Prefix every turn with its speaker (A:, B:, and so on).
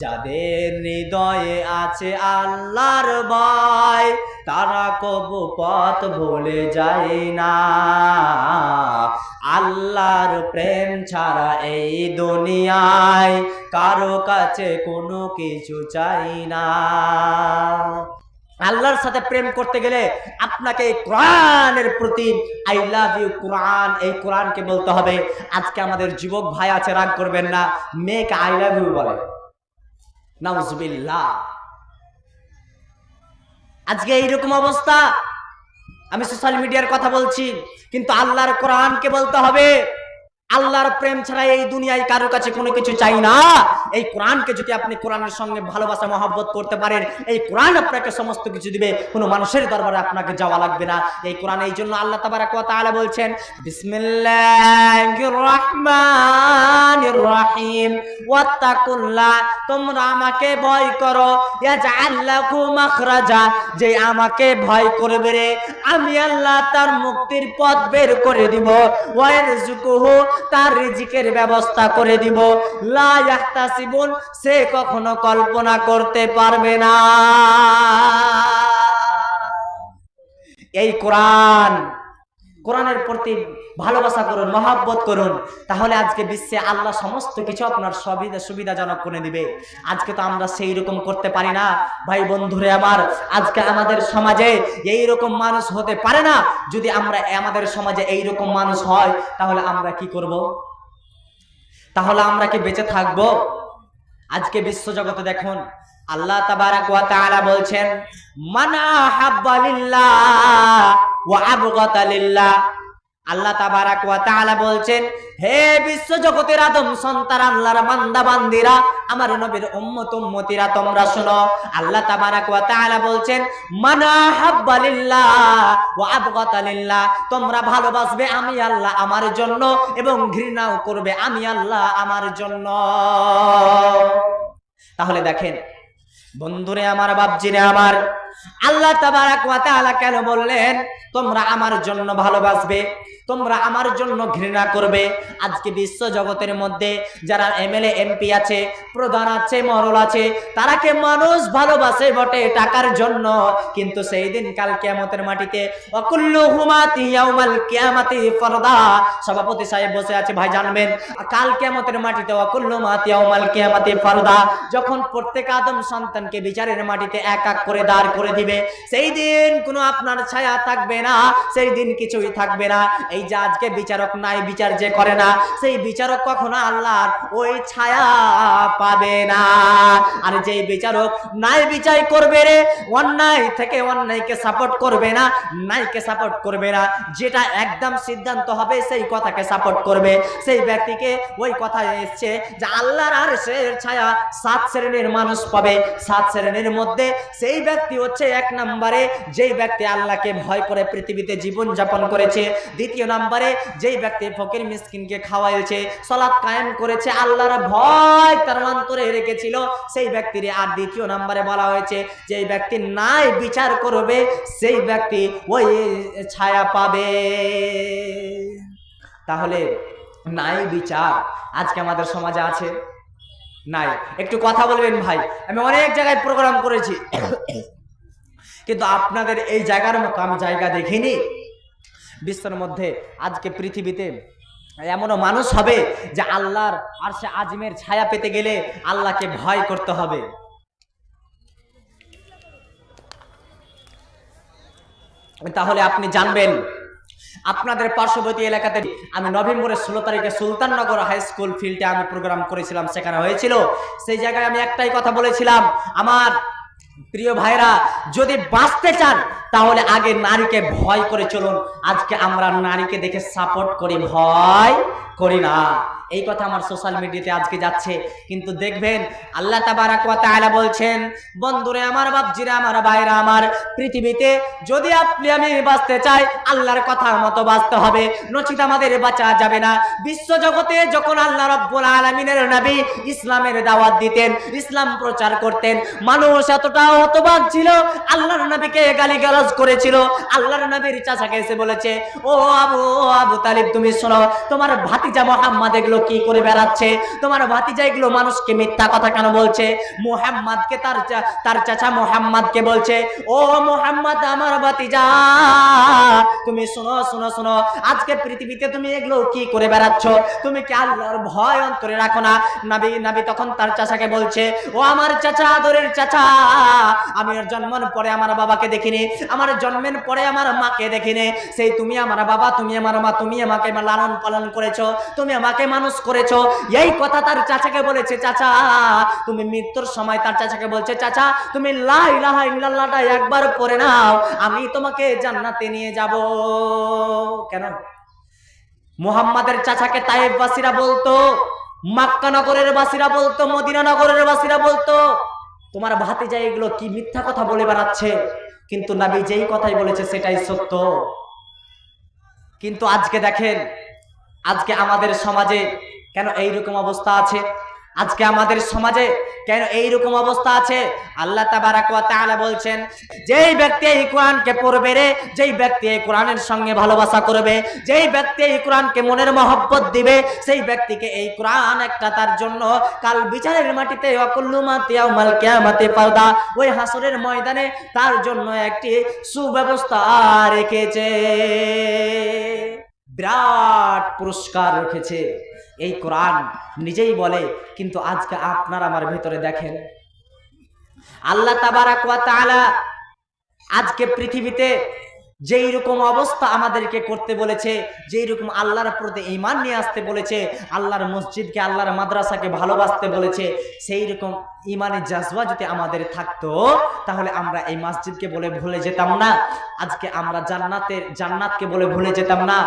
A: যাদের হৃদয়ে আছে আল্লাহর ভয়, তারা কবু পথ ভুলে যায় না। আল্লাহর প্রেম ছাড়া এই দুনিয়ায় কারও কাছে কোনো কিছু চাই না। আল্লাহর সাথে প্রেম করতে গেলে আপনাকে কোরআনের প্রতি আই লাভ ইউ কোরআন, এই কোরআনকে বলতে হবে। আজকে আমাদের যুবক ভাই আছে, রাগ করবেন না। মেয়েকে আই লাভ ইউ বলে। আজকে এইরকম অবস্থা। আমি সোশ্যাল মিডিয়ার কথা বলছি কিন্তু আল্লাহর কোরআনকে বলতে হবে। আল্লাহর প্রেম ছাড়া এই দুনিয়ায় কারও কাছে কোনো কিছু চাই না। এই কোরআনকে যদি আপনি কোরআনের সঙ্গে ভালোবাসা, মহব্বত করতে পারেন, এই কোরআন আপনাকে সমস্ত কিছু দিবে। কোনো মানুষের দরবারে আপনাকে যাওয়া লাগবে না। এই কোরআন এই জন্য আল্লাহ তাবারাক ওয়া তাআলা বলছেন রহমানির রহিম। ওয়াত্তাকুল্লাহ, তোমরা আমাকে ভয় করো। ইয়াজআল লাকুম মাখরাজা যে আমাকে ভয় করবে রে আমি আল্লাহ তার মুক্তির পথ বের করে দিব। ওয়ারজুকুহু তার রিজিকের ব্যবস্থা করে দিব। লা ইয়াহতাসিবুন, সে কখনো কল্পনা করতে পারবে না। এই কোরআন কোরআনের প্রতি ভালোবাসা করুন, মহাব্বত করুন, তাহলে আজকে বিশ্বে আল্লাহ সমস্ত কিছু আপনার সুবিধা সুবিধাজনক করে দিবে। আজকে তো আমরা সেই রকম করতে পারি না। ভাই বন্ধুরে আমার, আজকে আমাদের সমাজে এই রকম মানুষ হতে পারে না। যদি আমরা আমাদের সমাজে এই রকম মানুষ হয়, তাহলে আমরা কি করব? তাহলে আমরা কি বেঁচে থাকব? আজকে বিশ্বজগতে দেখুন, আল্লাহ তাবারাক ওয়া তাআলা বলছেন, মানা হাব্বা লিল্লাহ ওয়া আবগাতা লিল্লাহ। আল্লাহ তাবারাক ওয়া তাআলা বলছেন, হে বিশ্ব জগতের আদম, সন্তান আল্লাহর বান্দা, বান্দিরা, আমার নবীর উম্মত, উম্মতিরা, তোমরা শোনো। আল্লাহ তাবারাক ওয়া তাআলা বলছেন, মানা হাব্বা লিল্লাহ ওয়া আবগাতা তোমরা ভালোবাসবে আমি আল্লাহ আমার জন্য এবং ঘৃণাও করবে আমি আল্লাহ আমার জন্য। তাহলে দেখেন, বন্ধুরে, আমার বাপজিরে, আমার আল্লাহ তাবারাক ওয়া তাআলা কেন বললেন তোমরা আমার জন্য ভালোবাসবে? তোমরা আমার জন্য ঘৃণা করবে। আজকে বিশ্ব জগতের মধ্যে যারা এমএলএ, এমপি আছে, প্রধান আছে মরল আছে তারাকে মানুষ ভালোবাসে বটে টাকার জন্য। কিন্তু সেই দিন কাল কিয়ামতের মাটিতে সভাপতি সাহেব বসে আছে, ভাই জানবেন, কাল কিয়ামতের মাটিতে অকুল্লু মাতি ইয়াউমাল কিয়ামাতি ফরদা যখন প্রত্যেক আদম সন্তানকে বিচারের মাটিতে এক এক করে দাঁড় করে দিবে, সেই দিন কোনো আপনার ছায়া থাকবে না, সেই দিন কিছুই থাকবে না। এই যে আজকে বিচারক নাই, বিচার যে করে না, সেই বিচারক কখনো আল্লাহর ওই ছায়া পাবে না। আর যেই বিচারক নাই বিচার করবে রে, অন্যায় থেকে অন্যায়কে সাপোর্ট করবে না নাইকে সাপোর্ট করবে না, যেটা একদম সিদ্ধান্ত হবে, সেই কথাকে সাপোর্ট করবে। সেই ব্যক্তিকে ওই কথা এসছে যে আল্লাহর আর ছায়া সাত শ্রেণির মানুষ পাবে। সাত শ্রেণির মধ্যে সেই ব্যক্তি হচ্ছে এক নম্বরে, যেই ব্যক্তি আল্লাহকে ভয় করে পৃথিবীতে জীবন যাপন করেছে, দ্বিতীয় নম্বরে যেই ব্যক্তি ফকির মিসকিনকে খাওয়াইছে সলাৎ কায়েম করেছে, আল্লাহর ভয় তার অন্তরে রেখেছিল, সেই ব্যক্তির আর দ্বিতীয় নাম্বারে বলা হয়েছে, যেই ব্যক্তি নাই বিচার করবে, সেই ব্যক্তি ওই ছায়া পাবে। তাহলে নাই বিচার আজকে আমাদের সমাজে আছে? নাই। একটু কথা বলবেন ভাই, আমি অনেক জায়গায় প্রোগ্রাম করেছি। কিন্তু আপনাদের এই জায়গার মতো আমি জায়গা দেখিনি। বিশ্বের মধ্যে আজকে পৃথিবীতে এমনও মানুষ হবে যে আল্লাহর আর সে আজমের ছায়া পেতে গেলে আল্লাহকে ভয় করতে হবে। তাহলে আপনি জানবেন, আপনাদের পার্শ্ববর্তী এলাকাতে আমি নভেম্বরের ষোলো তারিখে সুলতাননগর হাই স্কুল ফিল্ডে আমি প্রোগ্রাম করেছিলাম, সেখানে হয়েছিল। সেই জায়গায় আমি একটাই কথা বলেছিলাম, আমার প্রিয় ভাইরা, যদি বাঁচতে চান, তাহলে আগে নারীকে ভয় করে চলুন। আজকে আমরা নারীকে দেখে সাপোর্ট করি, ভয় করি না। এই কথা আমার সোশ্যাল মিডিয়াতে আজকে যাচ্ছে। কিন্তু দেখবেন, আল্লাহ তাবারাক ওয়া তাআলা বলছেন, বন্ধুরে আমার, বাপজিরা আমার, ভাইরা আমার, পৃথিবীতে যদি আপনি আমি বাঁচতে চাই, আল্লাহর কথার মতো বাঁচতে হবে। নচিত আমাদের বাঁচা যাবে না। বিশ্ব জগতে যখন আল্লাহ রব্বুল আলামিনের নবী ইসলামের দাওয়াত দিতেন, ইসলাম প্রচার করতেন, মানুষ এতটা হতবাক ছিল, আল্লাহর নবীকে গালিগালাজ করেছিল। আল্লাহর নবীর চাচাকে এসে বলেছে, ও আবু আবু তালিব, তুমি শোনো, তোমার ভাতিজা মোহাম্মদ এগুলো কি করে বেড়াচ্ছে? তোমার ভাতিজা এগুলো মানুষকে মিথ্যা কথা কেন বলছে? মোহাম্মদকে তার তার চাচা মোহাম্মদকে বলছে, ও মোহাম্মদ, আমার ভাতিজা, তুমি শোনো শোনো শোনো, আজকে পৃথিবীতে তুমি এগুলো কি করে বেড়াচ্ছ? তুমি কি আল্লাহর ভয় অন্তরে রাখো না? নাবি নাবি তখন তার চাচাকে বলছে, ও আমার চাচা, আদরের চাচা, আমি ওর জন্মের পরে আমার বাবাকে দেখিনি, আমার জন্মের পরে আমার মাকে দেখিনি। সেই তুমি আমার বাবা, তুমি আমার মা, তুমি আমাকে লালন পালন করেছ, তুমি আমাকে মানুষ করেছ? এই কথা তার চাচাকে বলেছে, চাচা, তুমি মৃত্যুর সময় তার চাচাকে বলছে, চাচা, তুমি লা ইলাহা ইল্লাল্লাহটা একবার পড়ে নাও, আমি তোমাকে জান্নাতে নিয়ে যাব। কেন? মুহাম্মাদের চাচাকে তাইব বাসীরা বলতো, মাক্কা নগরের বাসীরা বলতো, মদিনা নগরের বাসীরা বলতো, তোমার ভাতিজা এগুলো কি মিথ্যা কথা বলে বেড়াচ্ছে? কিন্তু নাবি যেই কথাই বলেছে, সেটাই সত্য। কিন্তু আজকে দেখেন আজকে আমাদের সমাজে কেন এইরকম অবস্থা আছে? আজকে আমাদের সমাজে কেন এইরকম অবস্থা আছে? আল্লাহ তাআলা বলছেন, যেই ব্যক্তি এই কোরআনকে পড়বে রে, যেই ব্যক্তি এই কোরআনের সঙ্গে ভালোবাসা করবে, যেই ব্যক্তি এই কোরআনকে মনের মহব্বত দিবে, সেই ব্যক্তিকে এই কোরআন একটা তার জন্য কাল বিচারের মাটিতে অকুল্লুমাতে ইয়াউমাল কিয়ামাতে ওই হাসরের ময়দানে তার জন্য একটি সুব্যবস্থা রেখেছে। বিরাট পুরস্কার রেখেছে। এই কোরআন নিজেই বলে, কিন্তু আজকে আপনার আমার ভেতরে দেখেন, আল্লাহ তাবারাক ওয়া আজকে পৃথিবীতে যেই রকম অবস্থা আমাদেরকে করতে বলেছে, যেই রকম আল্লাহর প্রতি ইমান নিয়ে আসতে বলেছে, আল্লাহর মসজিদকে, আল্লাহর মাদ্রাসাকে ভালোবাসতে বলেছে, সেই রকম ইমানের জাজবা যদি আমাদের থাকতো, তাহলে আমরা এই মসজিদকে বলে ভুলে যেতাম না। আজকে আমরা জান্নাতের, জান্নাতকে বলে ভুলে যেতাম না।